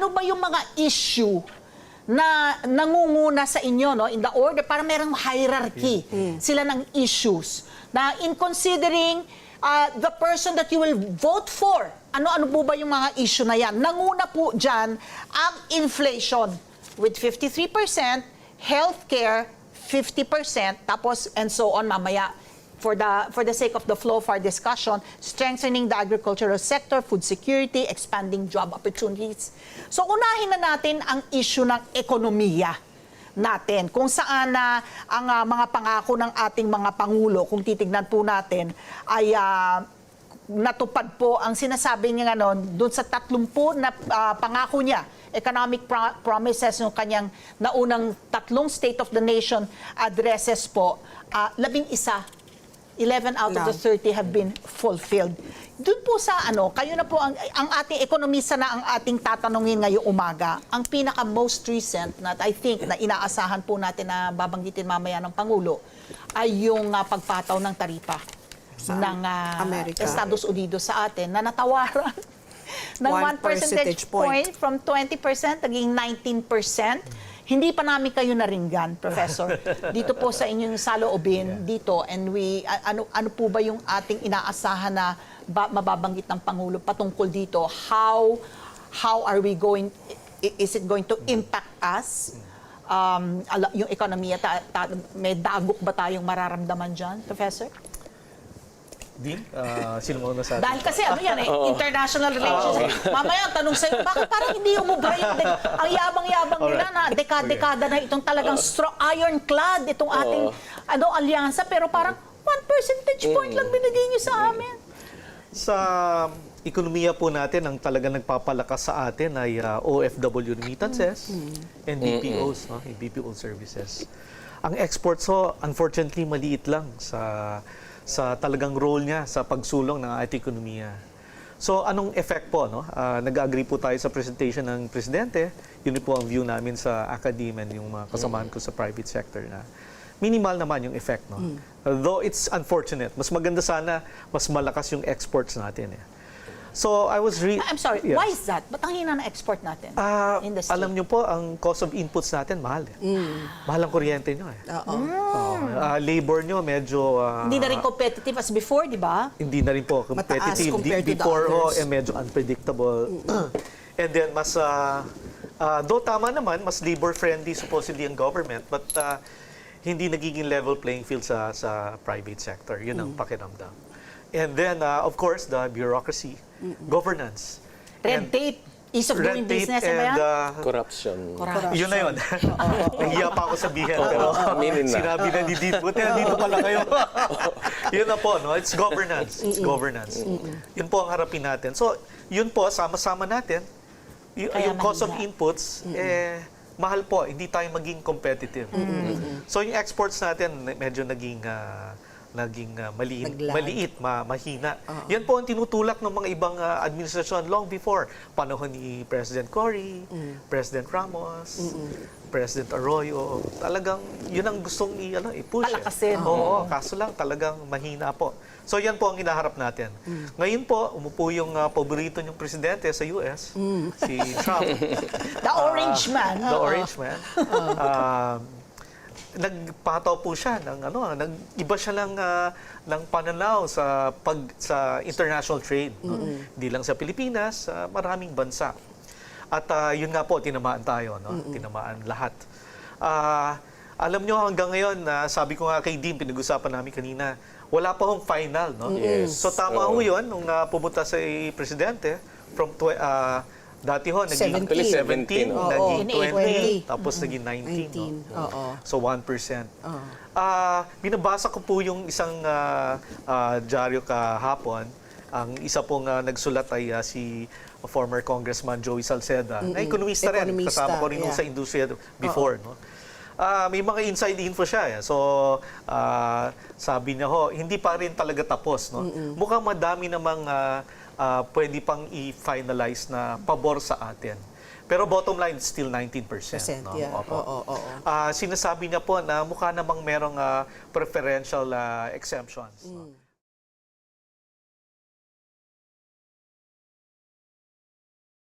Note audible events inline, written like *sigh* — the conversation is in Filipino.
ano ba yung mga issue na nangunguna sa inyo no in the order? Para merong hierarchy sila ng issues. Na in considering uh, the person that you will vote for ano-ano po ba yung mga issue na yan? Nanguna po dyan ang inflation with 53% healthcare 50% tapos and so on mamaya for the for the sake of the flow of our discussion, strengthening the agricultural sector, food security, expanding job opportunities. So unahin na natin ang issue ng ekonomiya natin. Kung saan na ang ah, mga pangako ng ating mga pangulo, kung titignan po natin, ay ah, natupad po ang sinasabi niya ngayon doon sa 30 na ah, pangako niya economic pro- promises ng kanyang naunang tatlong State of the Nation addresses po, ah, labing isa 11 out of the 30 have been fulfilled. Doon po sa ano, kayo na po ang, ang ating ekonomista na ang ating tatanungin ngayong umaga. Ang pinaka most recent na I think na inaasahan po natin na babanggitin mamaya ng Pangulo ay yung ah, pagpataw ng taripa ng ah, Amerika. Estados Unidos sa atin na natawaran *laughs* ng 1 One percentage percentage point point. from 20% naging 19%. Hindi pa namin kayo naringgan, Professor. *laughs* Dito po sa inyong saloobin, dito, and we, ano, ano po ba yung ating inaasahan na ba, mababanggit ng Pangulo patungkol dito? How, how are we going, is it going to impact us? Um, yung ekonomiya, ta, ta- may dagok ba tayong mararamdaman dyan, Professor? Dean, ah, sino mo na sa atin? Dahil kasi ano yan eh, international relations. *laughs* Mamaya, tanong sa'yo, bakit parang hindi umubra yung de- ang yabang-yabang nila na dekada-dekada na itong talagang strong, ironclad, itong ating ano, alyansa, pero parang 1 percentage point lang binigay niyo sa amin. Sa ekonomiya po natin, ang talaga nagpapalakas sa atin ay ah, OFW remittances and BPOs, no? BPO services. Ang exports ho, unfortunately, maliit lang sa sa talagang role niya sa pagsulong ng ating ekonomiya. So, anong effect po? No? Ah, nag-agree po tayo sa presentation ng Presidente. Yun po ang view namin sa academia and yung mga kasamahan ko sa private sector na minimal naman yung effect. No? Though it's unfortunate. Mas maganda sana, mas malakas yung exports natin. Eh. So, I was re- I'm sorry, Yes. why is that? Ba't ang hina ng export natin? Ah, Industry. alam niyo po, ang cost of inputs natin, mahal. Eh. Mahal ang kuryente niyo. Eh. Oo. Oo. Ah, labor niyo, medyo... ah, Hindi na rin competitive as before, di ba? hindi na rin po competitive. compared Di- to the Before ho, others. eh, medyo unpredictable. And then, mas... ah, ah, though tama naman, mas labor-friendly supposedly ang government, but ah, hindi nagiging level playing field sa sa private sector. Yun ang pakiramdam. And then, ah, of course, the bureaucracy, governance. Red And- tape, ease of red doing tape business, ano ba yan? and ah, Corruption. Corruption. yun na yun. *laughs* Nahiya pa ako sabihin, pero aminin na. sinabi na ni Dito. Buti nandito pala kayo. *laughs* yun na po, no? It's governance. It's governance. Yun po ang harapin natin. So, yun po, sama-sama natin. Y- Kaya yung cost of mahina. inputs, eh, mahal po. Hindi tayo maging competitive. So, yung exports natin, medyo naging... ah, naging ah, mali- Naglag. maliit, ma- mahina. Yan po ang tinutulak ng mga ibang ah, administrasyon long before. Panahon ni President Cory, President Ramos, President Arroyo. Talagang yun ang gustong i, ano, i-push. eh. Palakasin. Oo, kaso lang talagang mahina po. So yan po ang hinaharap natin. Ngayon po, umupo yung ah, paborito niyong presidente sa US, si Trump. *laughs* The orange man. The Orange Man. *laughs* Um, nagpataw po siya ng ano, nag-iba siya ng ah, ng pananaw sa pag sa international trade, no? Hindi lang sa Pilipinas, sa maraming bansa. At ah, yun nga po tinamaan tayo, no? Tinamaan lahat. Ah, alam nyo hanggang ngayon, na sabi ko nga kay Dean, pinag-usapan namin kanina, wala pa hong final, no? Yes. So tama Oo. ho yun, nung ah, pumunta sa presidente, from ah, dati ho, naging 17. 17, Oo. naging In 20, tapos naging 19. 19. no? So 1%. Ah, binabasa ko po yung isang ah, ah, dyaryo kahapon. Ang isa pong ah, nagsulat ay ah, si former Congressman Joey Salceda. Na ekonomista rin. Ekonomista, Kasama ko rin nung yeah. sa industriya before. No? Ah, may mga inside info siya. Eh. So, ah, sabi niya ho, hindi pa rin talaga tapos. No? Mukhang madami namang ah, ah, pwede pang i-finalize na pabor sa atin. Pero bottom line, still 19%. Percent, no? yeah. Opo. Oo, oo, oo. Ah, sinasabi niya po na mukha namang merong ah, preferential ah, exemptions. no?